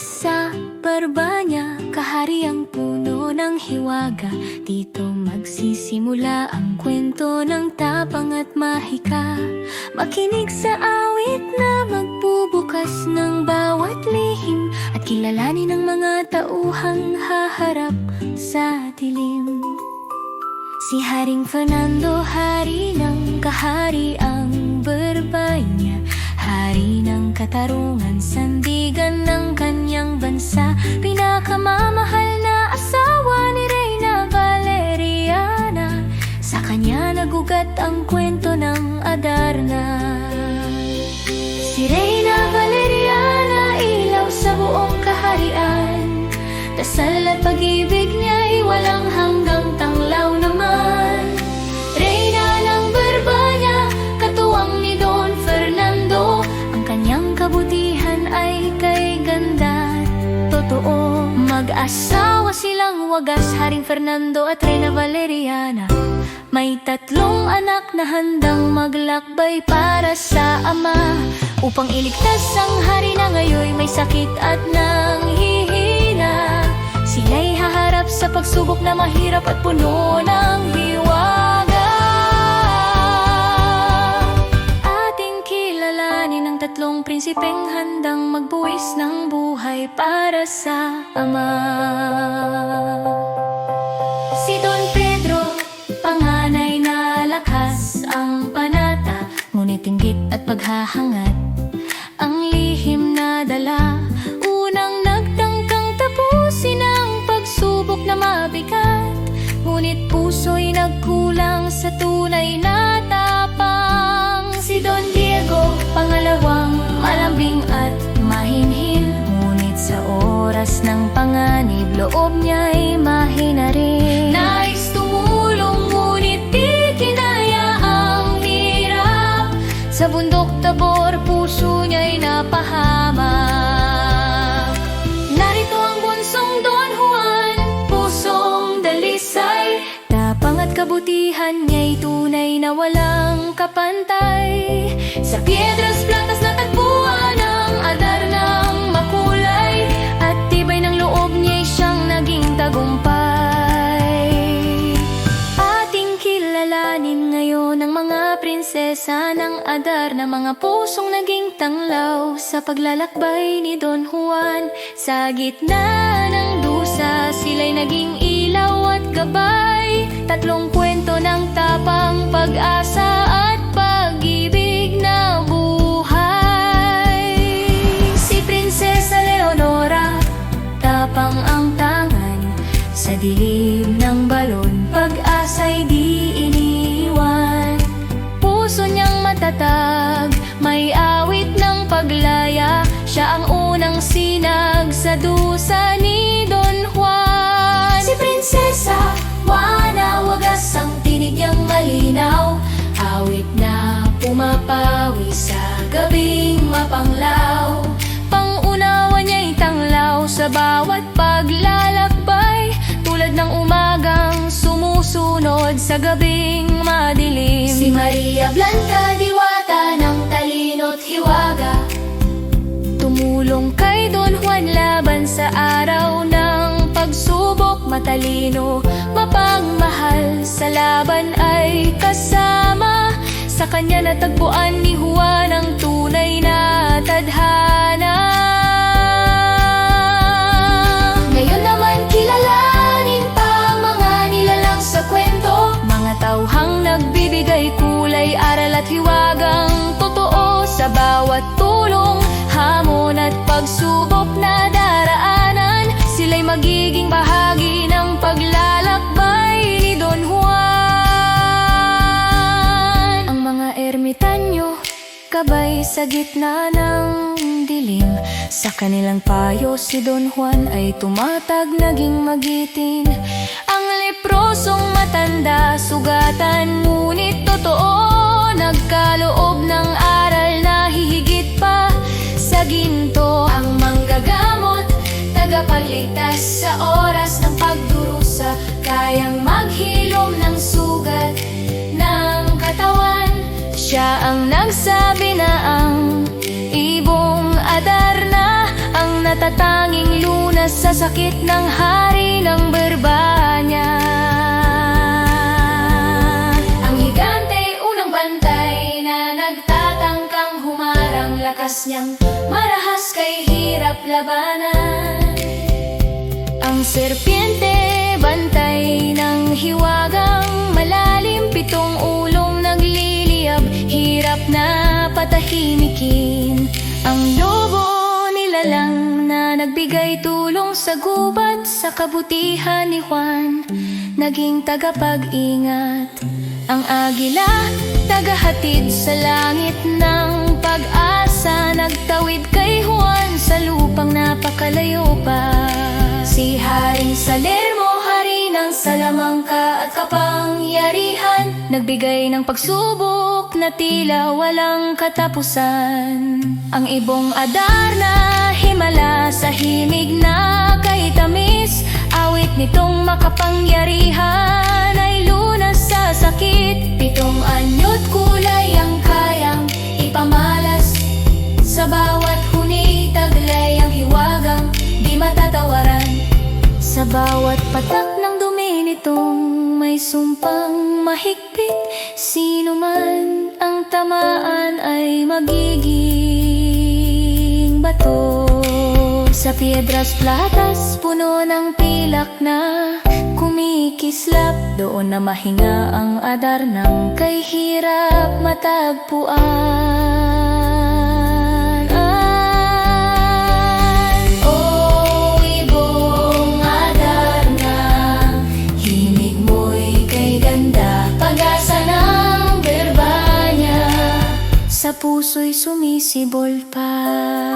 Sa Barbanya, kahariang puno ng hiwaga. Dito magsisimula ang kwento ng tapang at mahika. Makinig sa awit na magbubukas ng kilalanin ang mga tauhang haharap sa dilim. Si Haring Fernando, hari ng kahariang Barbanya Hari ng katarungan, sandigan pag-ibig niya'y walang hanggang tanglaw naman. Reyna ng Barbanya, katuwang ni Don Fernando. Ang kanyang kabutihan ay kay ganda. Totoo, mag-asawa silang wagas Haring Fernando at Reyna Valeriana. May tatlong anak na handang maglakbay para sa ama. Upang iligtas ang hari na ngayon may sakit at nanghihina sa pagsubok na mahirap at puno ng hiwaga. Ating kilalanin ang tatlong prinsipeng handang magbuwis ng buhay para sa ama. Si Don Pedro, panganay na lakas ang panata Ngunit inggit at paghahangad oras ng panganib, loob niya'y mahina rin. Nais tumulong, ngunit di kinaya ang hirap. Sa bundok tabor, puso niya'y napahamak Narito ang bunsong Don Juan, pusong dalisay. Tapang at kabutihan niya'y tunay na walang kapantay. Sa piedras platas na prinsesa ng Adar na mga pusong naging tanglaw sa paglalakbay ni Don Juan. Sa gitna ng dusa, sila'y naging ilaw at gabay. Tatlong kwento ng tapang pag-asa at pag-ibig na buhay. Si Prinsesa Leonora, tapang ang tangan Sa dilim ng balon Pag-asa'y di sinag Sa dusa ni Don Juan. Si Prinsesa Juana Wagas ang tinig niyang malinaw. Awit na pumapawi sa gabing mapanglaw. Pangunawa niya'y tanglaw sa bawat paglalakbay. Tulad ng umagang sumusunod sa gabing madilim. Si Maria Blanca, diwata ng talino't hiwaga. Tumulong kay kanya natagpuan ni Juan ang tunay na tadhana sa gitna ng dilim Sa kanilang payo si Don Juan ay tumatag naging magitin. Ang leprosong matanda sugatan ngunit totoo Nagkaloob ng aral na hihigit pa. Sa ginto Ang mangga tagapagligtas sa oras ng pagdurusa Kayang maghilom ng sugat ng katawan Siya ang nagsabi na ang ibong adar na Ang natatanging lunas sa sakit ng hari ng Berbanya. Ang higante unang bantay na nagtatangkang humarang Lakas niyang marahas kay hirap labanan. Ang serpiente, bantay ng hiwagang malalim Pitong ulong patahimikin Ang lobo nilalang na nagbigay tulong sa gubat Sa kabutihan ni Juan, naging tagapag-ingat. Ang agila, tagahatid sa langit ng pag-asa. Nagtawid kay Juan sa lupang napakalayo pa. Si Haring Salermo, ng Salamangka at kapangyarihan. Nagbigay ng pagsubok na tila walang katapusan. Ang ibong adar na himala sa himig na kay tamis Awit nitong makapangyarihan ay lunas sa sakit. Pitong anyo't kulay ang kayang ipamalas Sa bawat huni taglay ang hiwagang di matatawaran. Sa bawat patak sumpang mahigpit Sino man ang tamaan ay magiging bato. Sa piedras platas, puno ng pilak na kumikislap. Doon na mahinga ang adar ng kay hirap matagpuan puso'y sumisibol pa